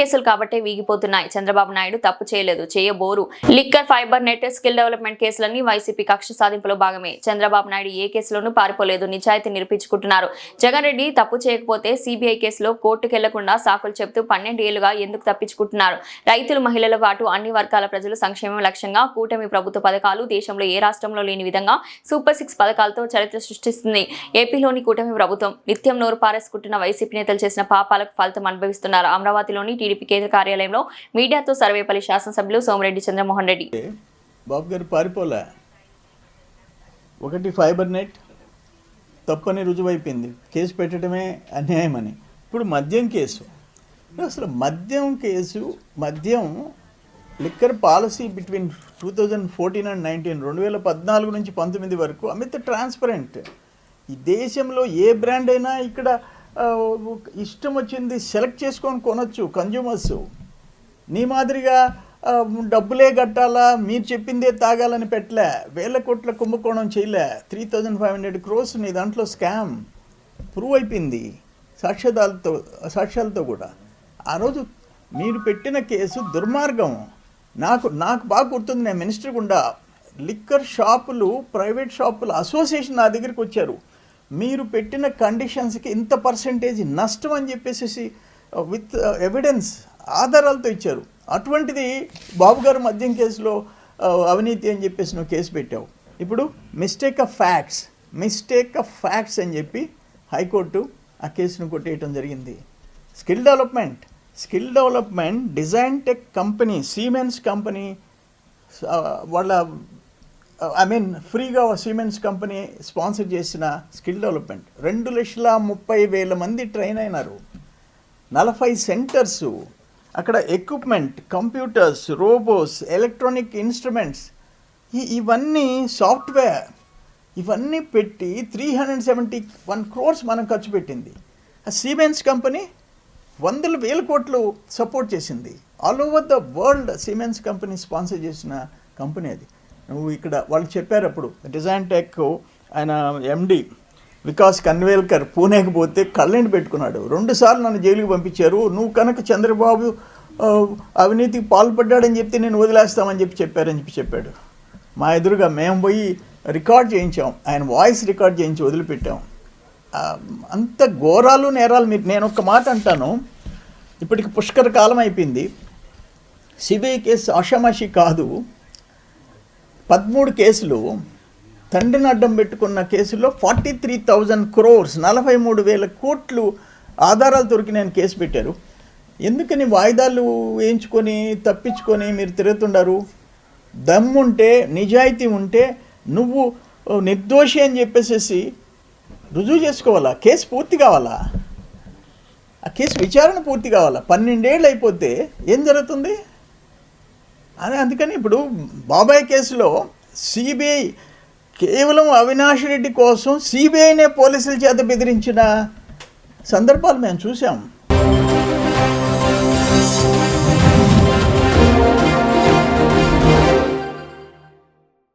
కేసులు కాబట్టే వీగిపోతున్నాయి. చంద్రబాబు నాయుడు తప్పు చేయలేదు చేయబోరు. Liquor fibre net skill development కేసులన్నీ వైసీపీ కక్ష సాధింపులో భాగమే. చంద్రబాబు నాయుడు ఏ కేసులోనూ పారిపోలేదు నిజాయితీ నిరూపించుకుంటున్నారు. జగన్ రెడ్డి తప్పు చేయకపోతే సిబిఐ కేసులో కోర్టుకెళ్ళకుండా సాకులు చెబుతూ పన్నెండు ఏళ్ళుగా ఎందుకు తప్పించుకుంటున్నారు? రైతులు మహిళల పాటు అన్ని వర్గాల ప్రజలు సంక్షేమం లక్ష్యంగా కూటమి ప్రభుత్వ పథకాలు దేశంలో ఏ రాష్ట్రంలో లేని విధంగా సూపర్ సిక్స్ పథకాలతో చరిత్ర సృష్టిస్తుంది. ఏపీలోని కూటమి ప్రభుత్వం నిత్యం నోరు పారేసుకుంటున్న వైసీపీ నేతలు చేసిన పాపాలకు ఫలితం అనుభవిస్తున్నారు. అమరావతిలోని టీడీపీ కేంద్ర కార్యాలయంలో మీడియాతో సర్వేపల్లి శాసనసభ్యులు సోమిరెడ్డి చంద్రమోహన్ రెడ్డి. బాబు గారు పారిపోలే. ఒకటి ఫైబర్ నెట్ తప్పని రుజువైపోయింది. కేసు పెట్టడమే అన్యాయమని. ఇప్పుడు మద్యం కేసు. అసలు మద్యం కేసు మద్యం liquor policy between two thousand fourteen and nineteen రెండు వేల పద్నాలుగు నుంచి పంతొమ్మిది వరకు అమిత ట్రాన్స్పరెంట్. ఈ దేశంలో ఏ బ్రాండ్ అయినా ఇక్కడ ఇష్టం వచ్చింది సెలెక్ట్ చేసుకొని కొనొచ్చు కన్జ్యూమర్స్ నీ మాదిరిగా డబ్బులే కట్టాలా మీరు చెప్పిందే తాగాలని పెట్టలే వేల కోట్ల కుంభకోణం చేయలే three thousand five hundred crores నీ దాంట్లో స్కామ్ ప్రూవ్ అయిపోయింది. సాక్ష్యాలతో సాక్ష్యాలతో కూడా. ఆ రోజు మీరు పెట్టిన కేసు దుర్మార్గం. నాకు నాకు బాగా గుర్తుంది నేను మినిస్టర్ గుండా. లిక్కర్ షాపులు ప్రైవేట్ షాపులు అసోసియేషన్ నా దగ్గరికి వచ్చారు. మీరు పెట్టిన కండిషన్స్కి ఇంత పర్సంటేజ్ నష్టం అని చెప్పేసి విత్ ఎవిడెన్స్ ఆధారాలతో ఇచ్చారు. అటువంటిది బాబు గారు మద్యం కేసులో uh, అవినీతి అని చెప్పేసి నువ్వు కేసు పెట్టావు. ఇప్పుడు mistake of facts mistake of facts అని చెప్పి హైకోర్టు ఆ కేసును కొట్టేయటం జరిగింది. Skill development skill development design tech company Siemens company వాళ్ళ ఐ మీన్ ఫ్రీగా సిమెంట్స్ కంపెనీ స్పాన్సర్ చేసిన స్కిల్ డెవలప్మెంట్ రెండు లక్షల ముప్పై వేల మంది ట్రైన్ అయినారు. నలభై సెంటర్స్ అక్కడ equipment computers robots electronic instruments ఈ ఇవన్నీ సాఫ్ట్వేర్ ఇవన్నీ పెట్టి three hundred seventy one crores మనం ఖర్చు పెట్టింది. ఆ సిమెంట్స్ కంపెనీ వందల వేల కోట్లు సపోర్ట్ చేసింది. All over the world cements company sponsor చేసిన కంపెనీ అది. నువ్వు ఇక్కడ వాళ్ళు చెప్పారు అప్పుడు. డిజైన్ టెక్ ఆయన ఎండి వికాస్ కన్వేల్కర్ పూణేకి పోతే కళ్ళెండి పెట్టుకున్నాడు. రెండుసార్లు నన్ను జైలుకి పంపించారు. నువ్వు కనుక చంద్రబాబు అవినీతికి పాల్పడ్డాడని చెప్తే నేను వదిలేస్తామని చెప్పి చెప్పారని చెప్పి చెప్పాడు. మా ఎదురుగా మేము పోయి రికార్డ్ చేయించాం. ఆయన వాయిస్ రికార్డ్ చేయించి వదిలిపెట్టాం. అంత ఘోరాలు నేరాలు మీరు నేను ఒక మాట అంటాను. ఇప్పటికి పుష్కర కాలం అయిపోయింది. సిబిఐ కేసు ఆషామాషి కాదు. పదమూడు కేసులు తండ్రిని అడ్డం పెట్టుకున్న కేసులో ఫార్టీ త్రీ థౌజండ్ క్రోర్స్ నలభై మూడు వేల కోట్లు ఆధారాలు దొరికినాయని కేసు పెట్టారు. ఎందుకని వాయిదాలు వేయించుకొని తప్పించుకొని మీరు తిరుగుతుండారు? దమ్ముంటే నిజాయితీ ఉంటే నువ్వు నిర్దోషి అని చెప్పేసేసి రుజువు చేసుకోవాలా? కేసు పూర్తి కావాలా? ఆ కేసు విచారణ పూర్తి కావాలా? పన్నెండేళ్ళు అయిపోతే ఏం జరుగుతుంది? అదే అందుకని ఇప్పుడు బాబాయ్ కేసులో సిబిఐ కేవలం అవినాష్ రెడ్డి కోసం సిబిఐనే పోలీసుల చేత బెదిరించిన సందర్భాలు మేము చూసాం